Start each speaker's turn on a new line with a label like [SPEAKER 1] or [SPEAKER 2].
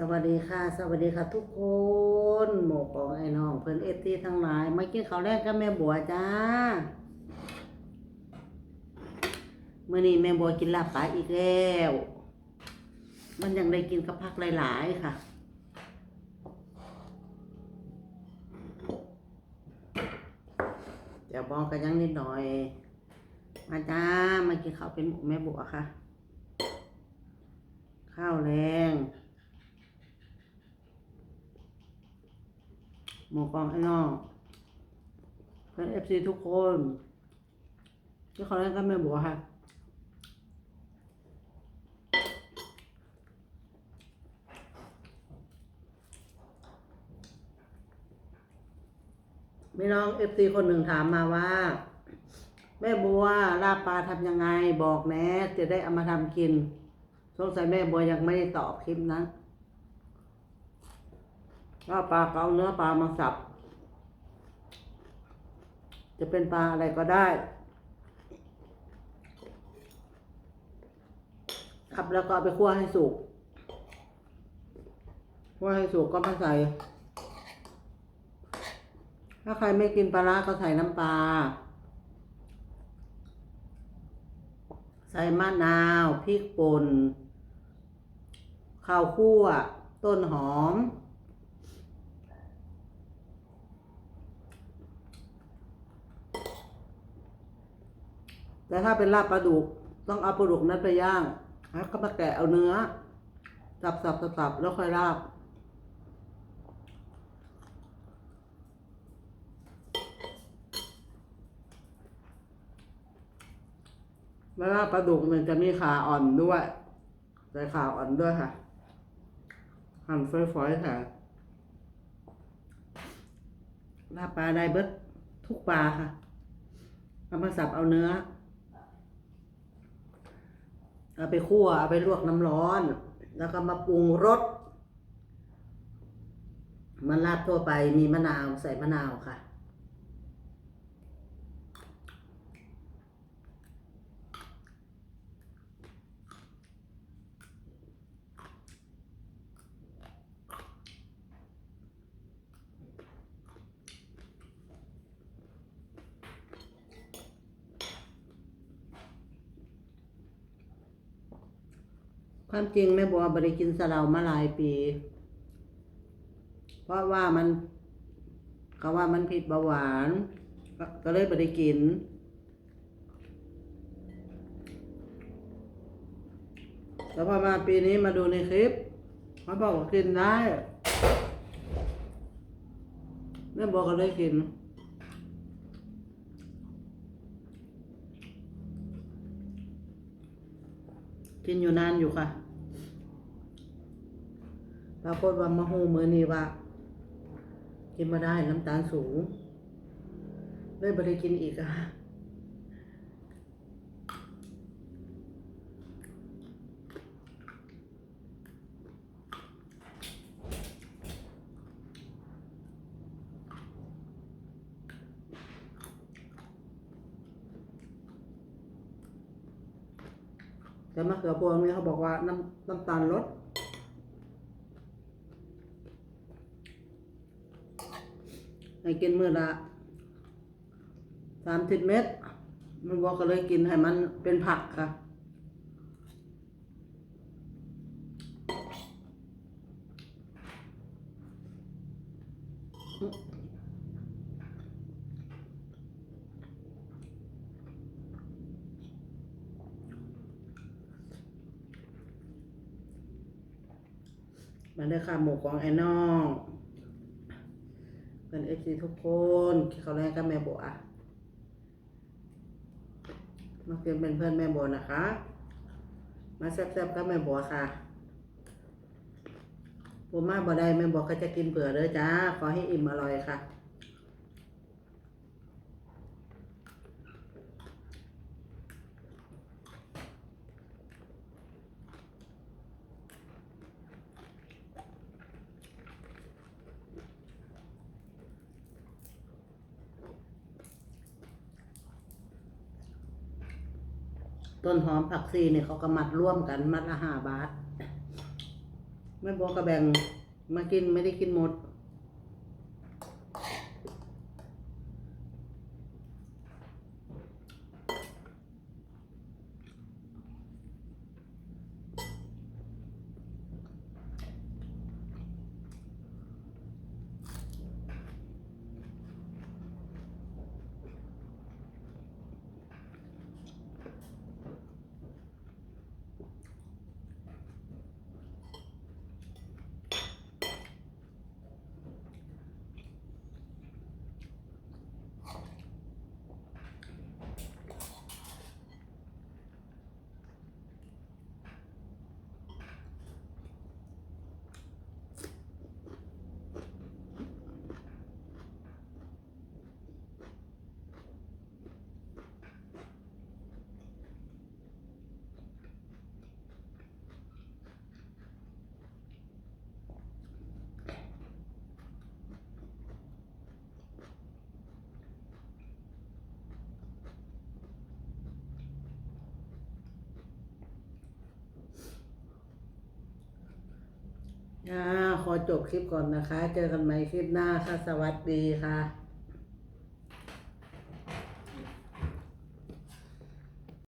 [SPEAKER 1] สวัสดีค่ะ สวัสดีค่ะทุกคนหมู่ของไอ้น้องเพิ่นเอฟซีทั้งหลายมากินข้าวแรกกับแม่บัวจ้าเมื้อนี้แม่บัวกินลาบปลาอีกแล้ว มันยังได้กินกับผักหลาย ๆ ค่ะเดี๋ยวบองกันยังนิดหน่อย มาจ้ามากินข้าวเป็นหมูแม่บัวค่ะ ข้าวแรง หมูกองไอ้น้องเพื่อนเอฟซีทุกคน ที่เขาเล่นกันแม่บัวค่ะมีน้องเอฟซีคนหนึ่งถามมาว่า แม่บัวลาบปลาทำยังไงบอกแน่จะได้เอามาทำกินสงสัยแม่บัวยังไม่ได้ตอบคลิปนั้น ลาบปลาเอาเนื้อปลามาสับ จะเป็นปลาอะไรก็ได้สับแล้วก็ไปคั่วให้สุกคั่วให้สุกก็มาใส่ ถ้าใครไม่กินปลาร้าก็ใส่น้ำปลา ใส่มะนาวพริกป่นข้าวคั่ว ต้นหอม แต่ถ้าเป็นลาบปลาดุกต้องเอาปลาดุกนั้นไปย่างแล้วก็มาแกะเอาเนื้อ สับสับสับสับแล้วค่อยลาบแล้วลาบปลาดุกมันจะมีขาอ่อนด้วยใส่ขาอ่อนด้วยค่ะ หั่นฝอยๆค่ะลาบปลาได้เบิดทุกปลาค่ะเอามาสับเอาเนื้อ เอาไปคั่วเอาไปลวกน้ำร้อน แล้วก็มาปรุงรสมันลาบทั่วไปมีมะนาวใส่มะนาวค่ะ ความจริงแม่บัวบริกินสะเดามาหลายปี เพราะว่ามันเขาว่ามันผิดเบาหวาน ก็ก็เลยบริกินแต่พอมาปีนี้มาดูในคลิปเขาบอกว่ากินได้แม่บัวก็เลยกิน กินอยู่นานอยู่ค่ะ ปรากฏว่ามะฮูมือนี้ว่า กินมาได้น้ำตาลสูงเลยไม่ได้กินอีกอะ แต่มะเขือพวงนี่เขาบอกว่าน้ำน้ำตาลลดให้กินมื้อละสามสิบเม็ดมันบอกก็เลยกินให้มันเป็นผักค่ะม มาเด้อค่ะหมู่ของไอ้น้องเป็นเอฟซีทุกคนเขาแรกก็แม่บัวมาเพียงเป็นเพื่อนแม่บัวนะคะ มาแซ่บๆก็แม่บัวค่ะผมมาบ่ได้แม่บัวก็จะกินเผื่อเด้อจ้า ขอให้อิ่มอร่อยค่ะ ต้นหอมผักซีเนี่ยเขาก็มัดร่วมกันมัดละห้าบาท ไม่บอกกะแบ่งมากินไม่ได้กินหมด อ่าขอจบคลิปก่อนนะคะ เจอกันใหม่คลิปหน้าค่ะ สวัสดีค่ะ